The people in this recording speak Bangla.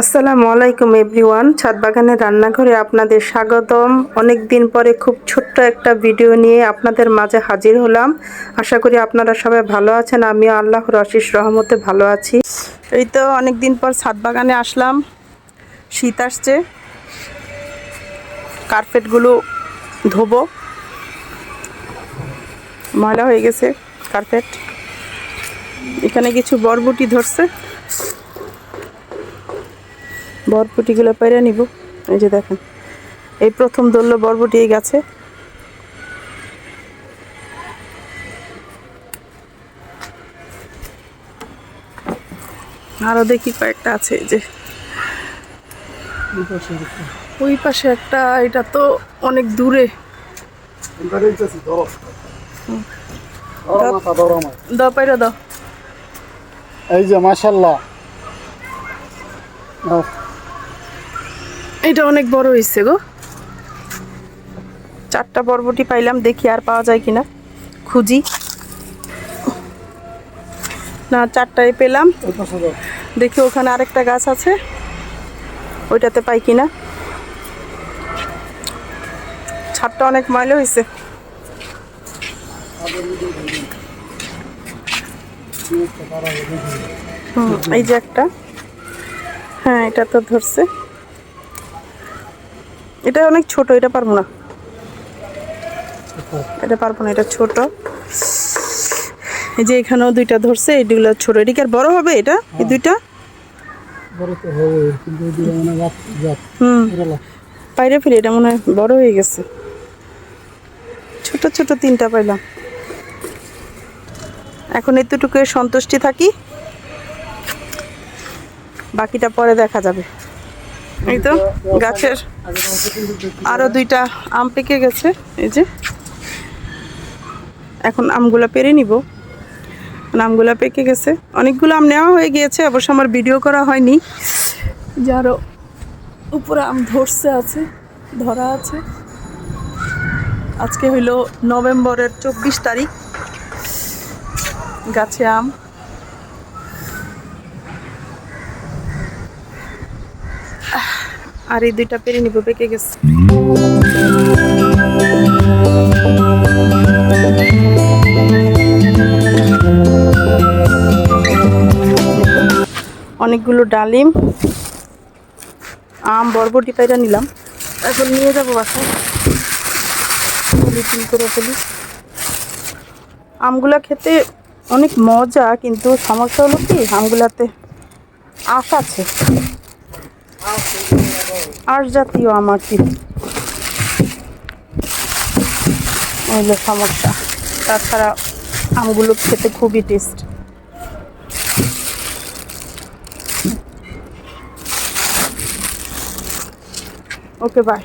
আসসালামু আলাইকুম এভরিওয়ান। ছাদ বাগানের রান্নাঘরে আপনাদের স্বাগতম। অনেক দিন পরে খুব ছোট্ট একটা ভিডিও নিয়ে আপনাদের মাঝে হাজির হলাম। আশা করি আপনারা সবাই ভালো আছেন, আমিও আল্লাহর অশেষ রহমতে ভালো আছি। এই তো অনেক দিন পর ছাদ বাগানে আসলাম। শীত আসছে। কার্পেটগুলো ধোবো। ময়লা হয়ে গেছে, কার্পেট। এখানে কিছু বরবুটি ধরছে। বরবটিগুলো পেরে নিব। এই যে দেখেন এই প্রথম ধরলো বরবটি এই গাছে। আরও দেখি কয়েকটা আছে এই যে। ওই পাশে একটা এটা তো অনেক দূরে। দাও পাইরা দাও। এই যে মাশাল্লাহ। এটা অনেক বড় হয়েছে গো। চারটা বরবটি পাইলাম, দেখি আর পাওয়া যায় কিনা। খুঁজি। না চারটায় পেলাম। দেখি ওখানে আরেকটা গাছ আছে। ওইটাতে পাই কিনা। ছাদটা অনেক ময়লা হয়েছে এই যে একটা। হ্যাঁ এটা তো ধরছে। এটা অনেক ছোট এটা পারব না। এটা পারব না এটা ছোট। এই যে এখানেও দুইটা ধরছে এগুলো ছোট। এটা কি আর বড় হবে এটা এই দুইটা? বড় তো হবে কিন্তু এই দিকে মনে রাত রাত। হুম। পুরোলা বাইরে ফেলে এটা মনে হয় বড় হয়ে গেছে। ছোট ছোট তিনটা পাইলাম। এখন এতটুকু সন্তুষ্টি থাকি। বাকিটা পরে দেখা যাবে। এই তো গাছের আরও দুইটা আম পেকে গেছে, এই যে। এখন আমগুলো পেরে নিব। আমগুলো পেকে গেছে। অনেকগুলো আম নেওয়া হয়ে গিয়েছে, অবশ্য আমার ভিডিও করা হয়নি। যে উপরে আম ধরছে আছে, ধরা আছে। আজকে হইল নভেম্বরের চব্বিশ তারিখ। গাছে আম আর এই দুইটা পেরে নিব, পেকে গেছে। অনেকগুলো ডালিম, আম, বরবটি পাইরা নিলাম। এখন নিয়ে যাব বাসায়। পলিথিন করে ফেলি। আমগুলা খেতে অনেক মজা, কিন্তু সমস্যা হলো কি, আমগুলাতে আশ আছে। আশ জাতীয় আমার আর কি? হইল সমস্যা। তাছাড়া আমগুলো খেতে খুবই টেস্ট ওকে বাই